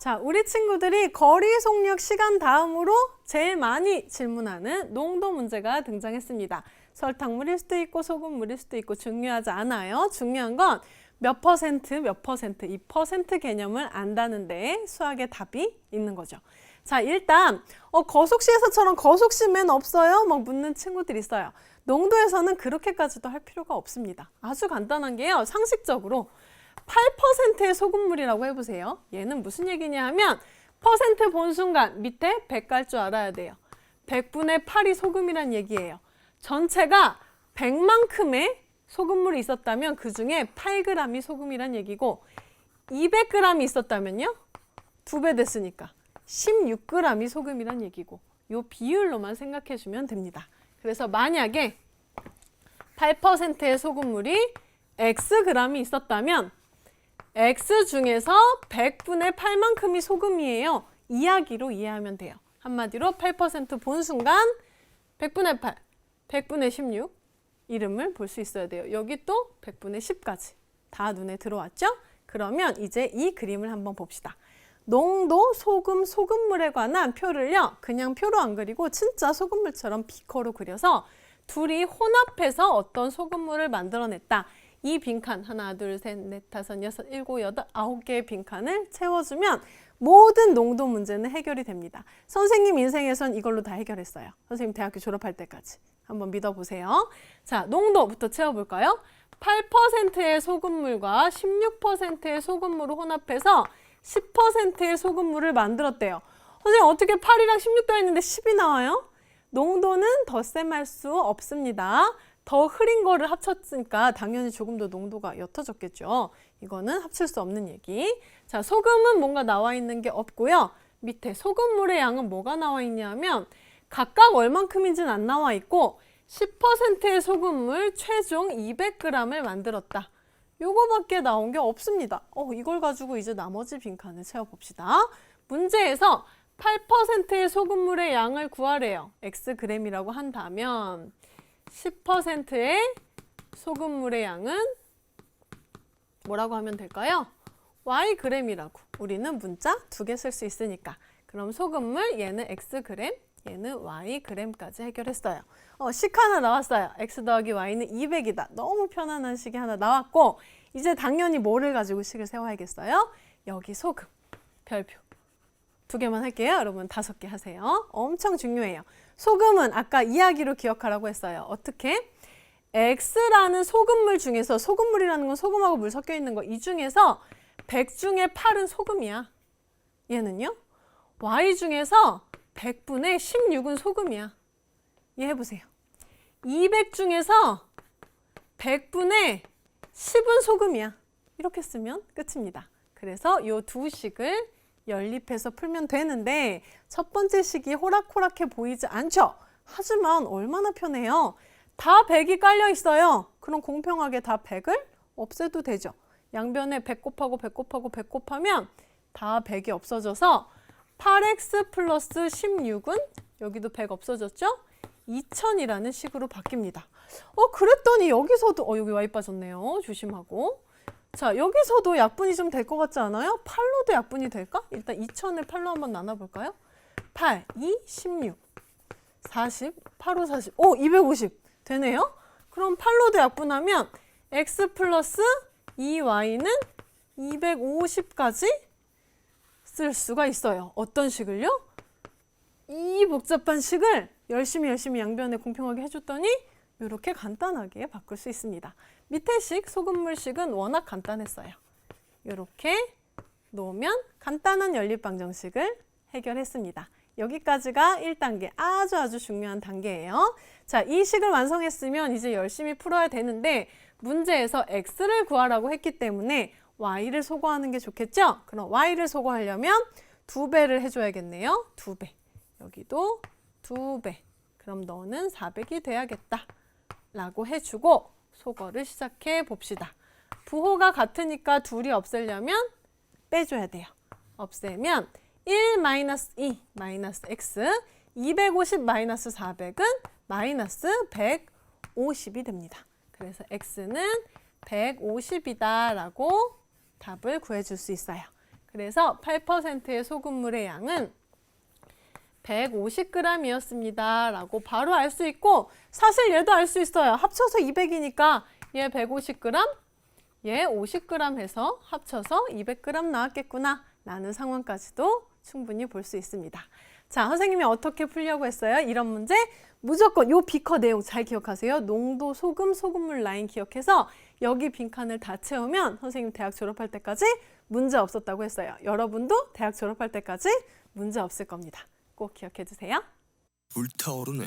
자, 우리 친구들이 거리 속력 시간 다음으로 제일 많이 질문하는 농도 문제가 등장했습니다. 설탕물일 수도 있고 소금물일 수도 있고 중요하지 않아요. 중요한 건 몇 퍼센트, 몇 퍼센트, 이 퍼센트 개념을 안다는데 수학의 답이 있는 거죠. 자, 일단 어, 거속시에서처럼 거속시면 없어요? 막 묻는 친구들 있어요. 농도에서는 그렇게까지도 할 필요가 없습니다. 아주 간단한 게요. 상식적으로 8%의 소금물이라고 해보세요. 얘는 무슨 얘기냐 하면 퍼센트 본 순간 밑에 100 갈 줄 알아야 돼요. 100분의 8이 소금이란 얘기예요. 전체가 100만큼의 소금물이 있었다면 그 중에 8g이 소금이란 얘기고 200g이 있었다면요? 두 배 됐으니까 16g이 소금이란 얘기고 요 비율로만 생각해 주면 됩니다. 그래서 만약에 8%의 소금물이 Xg이 있었다면 X 중에서 100분의 8만큼이 소금이에요. 이야기로 이해하면 돼요. 한마디로 8%본 순간 100분의 8, 100분의 16 이름을 볼 수 있어야 돼요. 여기 또 100분의 10까지 다 눈에 들어왔죠? 그러면 이제 이 그림을 한번 봅시다. 농도, 소금, 소금물에 관한 표를요. 그냥 표로 안 그리고 진짜 소금물처럼 비커로 그려서 둘이 혼합해서 어떤 소금물을 만들어냈다. 이 빈칸 하나, 둘, 셋, 넷, 다섯, 여섯, 일곱, 여덟, 아홉 개의 빈칸을 채워주면 모든 농도 문제는 해결이 됩니다. 선생님 인생에선 이걸로 다 해결했어요. 선생님 대학교 졸업할 때까지. 한번 믿어보세요. 자, 농도부터 채워볼까요? 8%의 소금물과 16%의 소금물을 혼합해서 10%의 소금물을 만들었대요. 선생님 어떻게 8이랑 16도 했는데 10이 나와요? 농도는 덧셈할 수 없습니다. 더 흐린 거를 합쳤으니까 당연히 조금 더 농도가 옅어졌겠죠. 이거는 합칠 수 없는 얘기. 자, 소금은 뭔가 나와 있는 게 없고요. 밑에 소금물의 양은 뭐가 나와 있냐면 각각 얼만큼인지는 안 나와 있고 10%의 소금물 최종 200g을 만들었다. 요거밖에 나온 게 없습니다. 어, 이걸 가지고 이제 나머지 빈칸을 채워봅시다. 문제에서 8%의 소금물의 양을 구하래요. xg이라고 한다면 10%의 소금물의 양은 뭐라고 하면 될까요? yg이라고. 우리는 문자 두 개 쓸 수 있으니까. 그럼 소금물 얘는 xg, 얘는 yg까지 해결했어요. 어, 식 하나 나왔어요. x 더하기 y는 200이다. 너무 편안한 식이 하나 나왔고 이제 당연히 뭐를 가지고 식을 세워야겠어요? 여기 소금, 별표. 두 개만 할게요. 여러분 다섯 개 하세요. 엄청 중요해요. 소금은 아까 이야기로 기억하라고 했어요. 어떻게? X라는 소금물 중에서 소금물이라는 건 소금하고 물 섞여 있는 거 이 중에서 100 중에 8은 소금이야. 얘는요? Y 중에서 100분의 16은 소금이야. 이해해 보세요. 200 중에서 100분의 10은 소금이야. 이렇게 쓰면 끝입니다. 그래서 이두 식을 연립해서 풀면 되는데 첫 번째 식이 호락호락해 보이지 않죠? 하지만 얼마나 편해요. 다 100이 깔려 있어요. 그럼 공평하게 다 100을 없애도 되죠. 양변에 100 곱하고 100 곱하고 100 곱하면 다 100이 없어져서 8x 플러스 16은 여기도 100 없어졌죠? 2000이라는 식으로 바뀝니다. 어 그랬더니 여기서도 어 여기 y 빠졌네요. 조심하고. 자 여기서도 약분이 좀 될 것 같지 않아요? 8로도 약분이 될까? 일단 2000을 8로 한번 나눠볼까요? 8, 2, 16, 40, 8, 5, 40, 오 250 되네요? 그럼 8로도 약분하면 x 플러스 2y는 250까지 쓸 수가 있어요. 어떤 식을요? 이 복잡한 식을 열심히 열심히 양변에 공평하게 해줬더니 이렇게 간단하게 바꿀 수 있습니다. 밑에 식, 소금물식은 워낙 간단했어요. 이렇게 놓으면 간단한 연립 방정식을 해결했습니다. 여기까지가 1단계 아주 아주 중요한 단계예요. 자, 이 식을 완성했으면 이제 열심히 풀어야 되는데 문제에서 x를 구하라고 했기 때문에 y를 소거하는 게 좋겠죠? 그럼 y를 소거하려면 두 배를 해줘야겠네요. 두 배. 여기도 두 배. 그럼 너는 400이 돼야겠다. 라고 해주고 소거를 시작해 봅시다. 부호가 같으니까 둘이 없애려면 빼줘야 돼요. 없애면 1 마이너스 2 마이너스 x 250 마이너스 400은 마이너스 150이 됩니다. 그래서 x는 150이다 라고 답을 구해줄 수 있어요. 그래서 8%의 소금물의 양은 150g이었습니다. 라고 바로 알 수 있고 사실 얘도 알 수 있어요. 합쳐서 200이니까 얘 150g, 얘 50g 해서 합쳐서 200g 나왔겠구나 라는 상황까지도 충분히 볼 수 있습니다. 자, 선생님이 어떻게 풀려고 했어요? 이런 문제 무조건 요 비커 내용 잘 기억하세요. 농도 소금, 소금물 라인 기억해서 여기 빈칸을 다 채우면 선생님 대학 졸업할 때까지 문제 없었다고 했어요. 여러분도 대학 졸업할 때까지 문제 없을 겁니다. 꼭 기억해 주세요. 불타오르네.